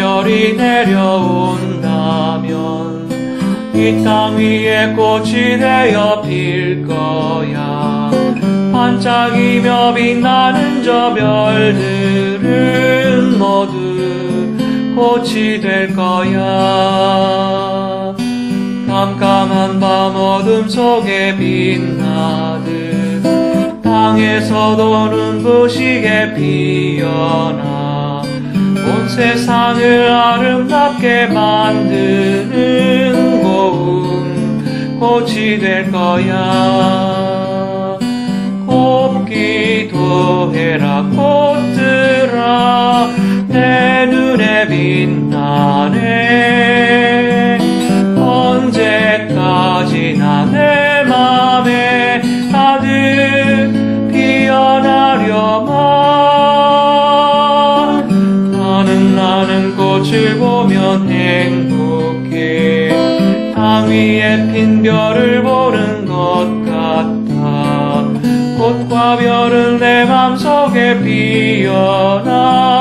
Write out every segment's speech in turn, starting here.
별이 내려온다면 이 땅 위에 꽃이 되어 필 거야. 반짝이며 빛나는 저 별들은 모두 꽃이 될 거야. 깜깜한 밤 어둠 속에 빛나듯 땅에서도 눈부시게 피어나 온 세상을 아름답게 만드는 고운 꽃이 될 거야. 곱기도 해라 꽃들아. 내 눈에 빛나네 꽃을 보면 행복해. 땅 위에 핀 별을 보는 것 같아. 꽃과 별은 내 맘속에 피어나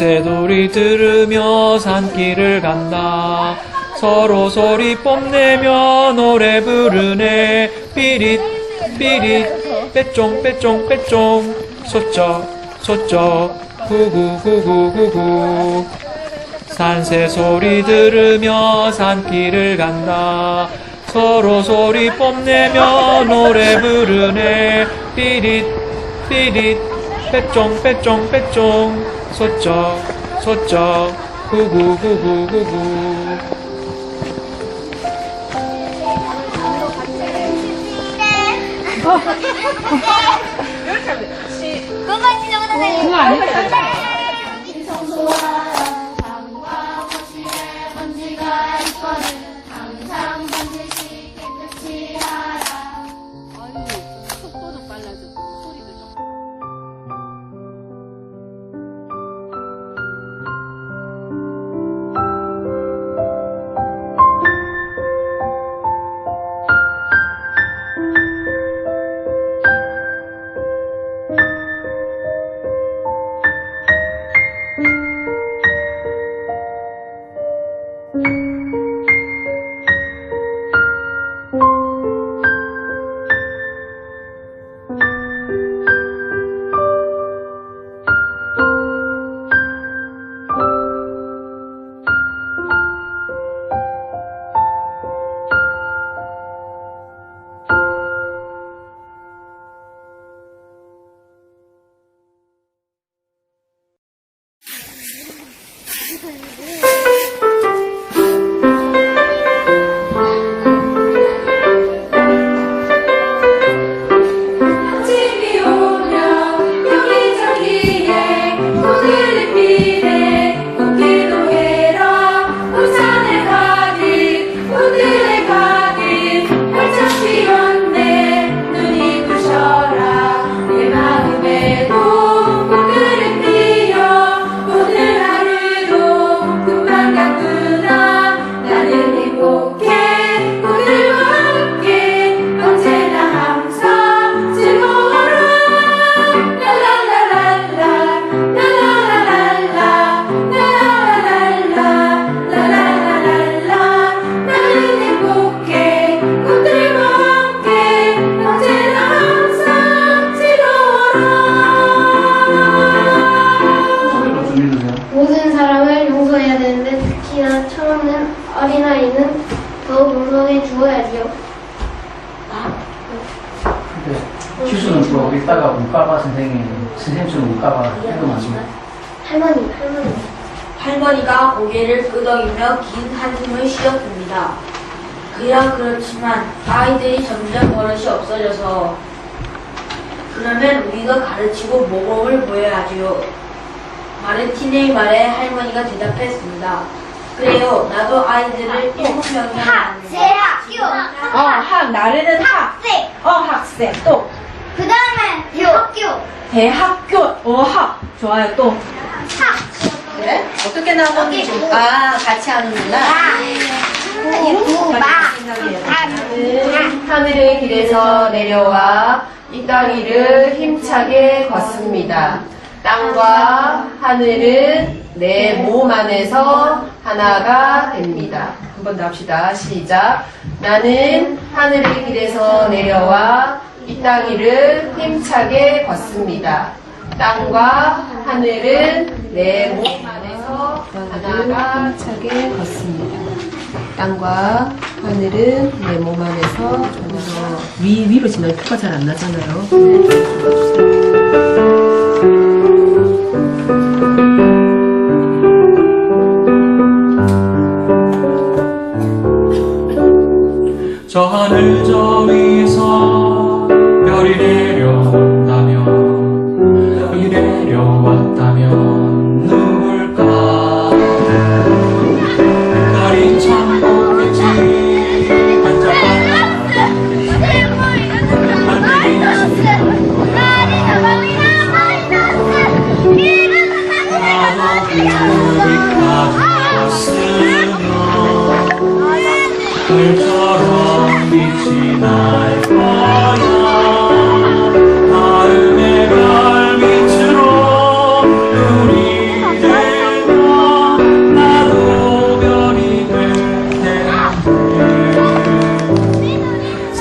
새돌이 들으며 산길을 간다. 서로 소리 뽐내며 노래 부르네. 삐릿 삐릿 빼쫑 빼쫑 빼쫑 소쩍 소쩍 구구구구구구. 산새 소리 들으며 산길을 간다. 서로 소리 뽐내며 노래 부르네. 삐릿 삐릿. 빼쫑 빼쫑 빼쫑 소쩍 소쩍 구구구구구구. 그 Ai, meu Deus. 선생님, 선생님 주는 문과바 해도 많지만 할머니, 할머니. 할머니가 고개를 끄덕이며 긴 한숨을 쉬었습니다. 그야 그렇지만 아이들이 점점 버릇이 없어져서 그러면 우리가 가르치고 모범을 보여야지요. 마르티네의 말에 할머니가 대답했습니다. 그래요. 나도 아이들을 일곱 명이나 대학교. 어, 학, 나르는 학. 학생. 어, 학생. 또, 대학교. 대학교. 어, 학. 좋아요. 또. 학. 그래? 어떻게 나오는지. 뭐. 아, 같이 하는구나. 구마. 하늘은 하늘의 길에서 내려와 이 땅 위를 힘차게 걷습니다. 땅과 하늘은 내 몸 안에서 하나가 됩니다. 한번 더 합시다. 시작. 나는 하늘의 길에서 내려와 이땅 위를 힘차게 걷습니다. 땅과 하늘은 내 몸 안에서 하나가 힘차게 걷습니다. 땅과 하늘은 내 몸 안에서 하나가 위 위로 지나면 표가 잘 안 나잖아요. 저 하늘 저 위에서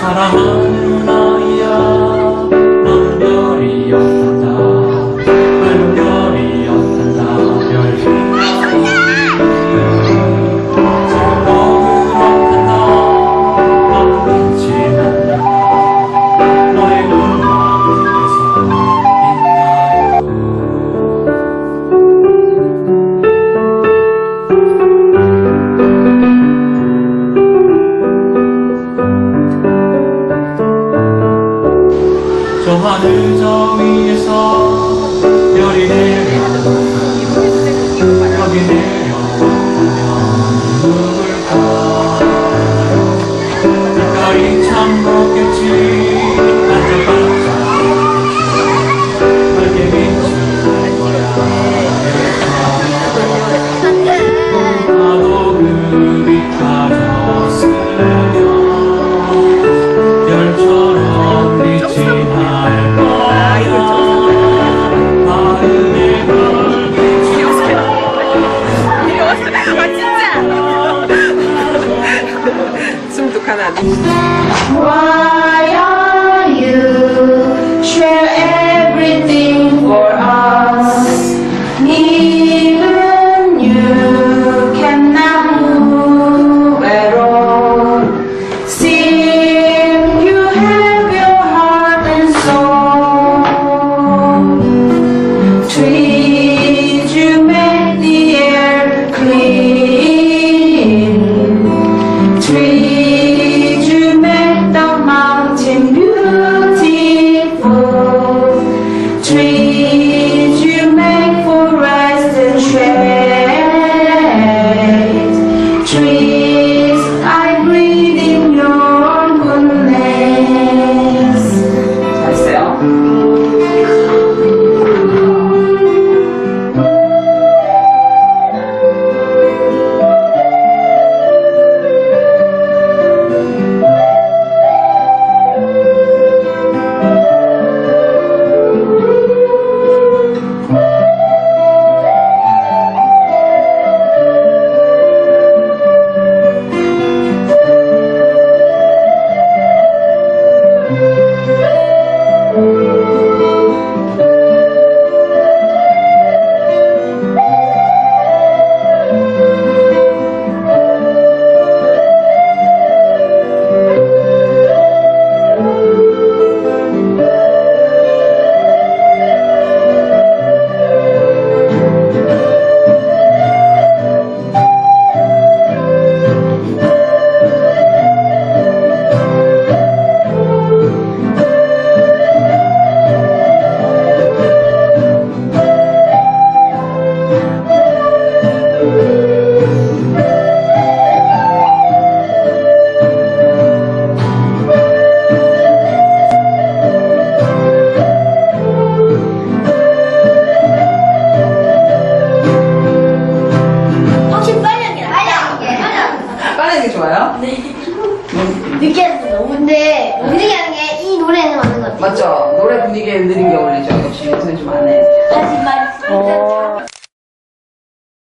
not a hundred.